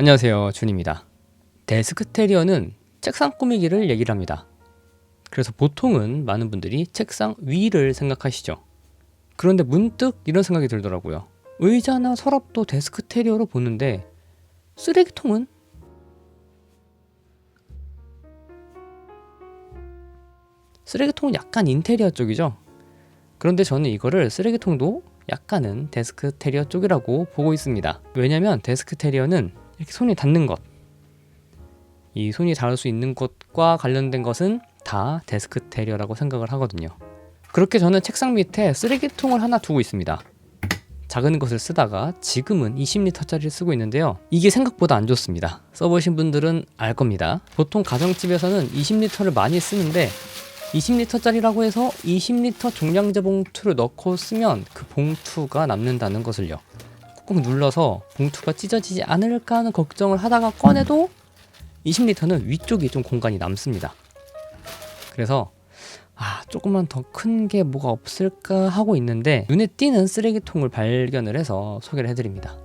안녕하세요 준입니다. 데스크테리어는 책상 꾸미기를 얘기를 합니다. 그래서 보통은 많은 분들이 책상 위를 생각하시죠. 그런데 문득 이런 생각이 들더라고요. 의자나 서랍도 데스크테리어로 보는데 쓰레기통은? 쓰레기통은 약간 인테리어 쪽이죠? 그런데 저는 이거를 쓰레기통도 약간은 데스크테리어 쪽이라고 보고 있습니다. 왜냐면 데스크테리어는 이렇게 손이 닿는 것, 이 손이 닿을 수 있는 것과 관련된 것은 다 데스크 테리어라고 생각을 하거든요. 그렇게 저는 책상 밑에 쓰레기통을 하나 두고 있습니다. 작은 것을 쓰다가 지금은 20리터짜리를 쓰고 있는데요. 이게 생각보다 안 좋습니다. 써보신 분들은 알 겁니다. 보통 가정집에서는 20리터를 많이 쓰는데 20리터짜리라고 해서 20리터 종량제 봉투를 넣고 쓰면 그 봉투가 남는다는 것을요. 꾹 눌러서 봉투가 찢어지지 않을까 하는 걱정을 하다가 꺼내도 20리터는 위쪽에 좀 공간이 남습니다. 그래서 아 조금만 더 큰 게 뭐가 없을까 하고 있는데 눈에 띄는 쓰레기통을 발견을 해서 소개를 해드립니다.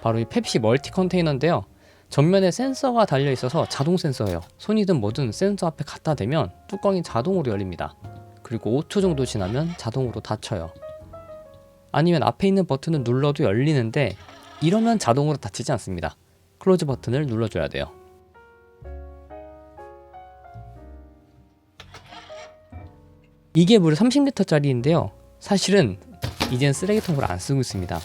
바로 이 펩시 멀티 컨테이너인데요. 전면에 센서가 달려 있어서 자동 센서예요. 손이든 뭐든 센서 앞에 갖다 대면 뚜껑이 자동으로 열립니다. 그리고 5초 정도 지나면 자동으로 닫혀요. 아니면 앞에 있는 버튼을 눌러도 열리는데 이러면 자동으로 닫히지 않습니다. 클로즈 버튼을 눌러줘야 돼요. 이게 무려 30리터짜리인데요. 사실은 이젠 쓰레기통으로 안 쓰고 있습니다.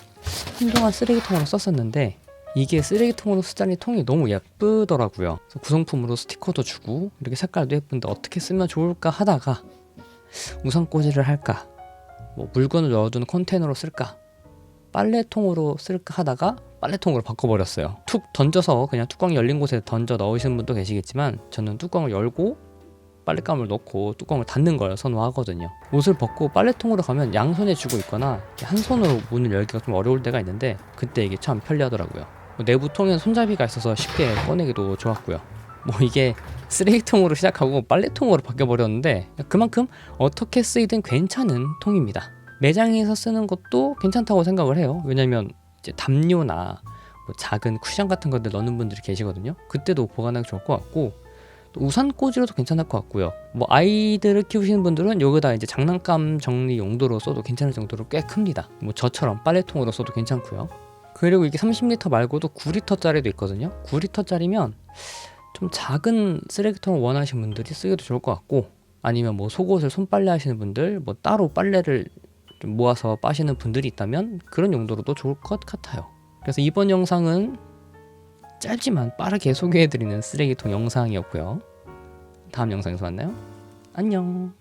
한동안 쓰레기통으로 썼었는데 이게 쓰레기통으로 쓰자니 통이 너무 예쁘더라고요. 구성품으로 스티커도 주고 이렇게 색깔도 예쁜데 어떻게 쓰면 좋을까 하다가 우산 꽂이를 할까 뭐 물건을 넣어두는 컨테이너로 쓸까? 빨래통으로 쓸까 하다가 빨래통으로 바꿔버렸어요. 툭 던져서 그냥 뚜껑이 열린 곳에 던져 넣으시는 분도 계시겠지만 저는 뚜껑을 열고 빨랫감을 넣고 뚜껑을 닫는 걸 선호하거든요. 옷을 벗고 빨래통으로 가면 양손에 쥐고 있거나 한 손으로 문을 열기가 좀 어려울 때가 있는데 그때 이게 참 편리하더라고요. 뭐 내부 통에는 손잡이가 있어서 쉽게 꺼내기도 좋았고요 뭐 이게 쓰레기통으로 시작하고 빨래통으로 바뀌어버렸는데 그만큼 어떻게 쓰이든 괜찮은 통입니다. 매장에서 쓰는 것도 괜찮다고 생각을 해요. 왜냐면 이제 담요나 뭐 작은 쿠션 같은 것들 넣는 분들이 계시거든요. 그때도 보관하기 좋을 것 같고 또 우산 꽂이로도 괜찮을 것 같고요. 뭐 아이들을 키우시는 분들은 여기다 이제 장난감 정리 용도로 써도 괜찮을 정도로 꽤 큽니다. 뭐 저처럼 빨래통으로 써도 괜찮고요. 그리고 이게 30리터 말고도 9리터짜리도 있거든요. 9리터짜리면 좀 작은 쓰레기통을 원하시는 분들이 쓰기도 좋을 것 같고 아니면 뭐 속옷을 손빨래 하시는 분들 뭐 따로 빨래를 좀 모아서 빠시는 분들이 있다면 그런 용도로도 좋을 것 같아요. 그래서 이번 영상은 짧지만 빠르게 소개해드리는 쓰레기통 영상이었고요. 다음 영상에서 만나요. 안녕.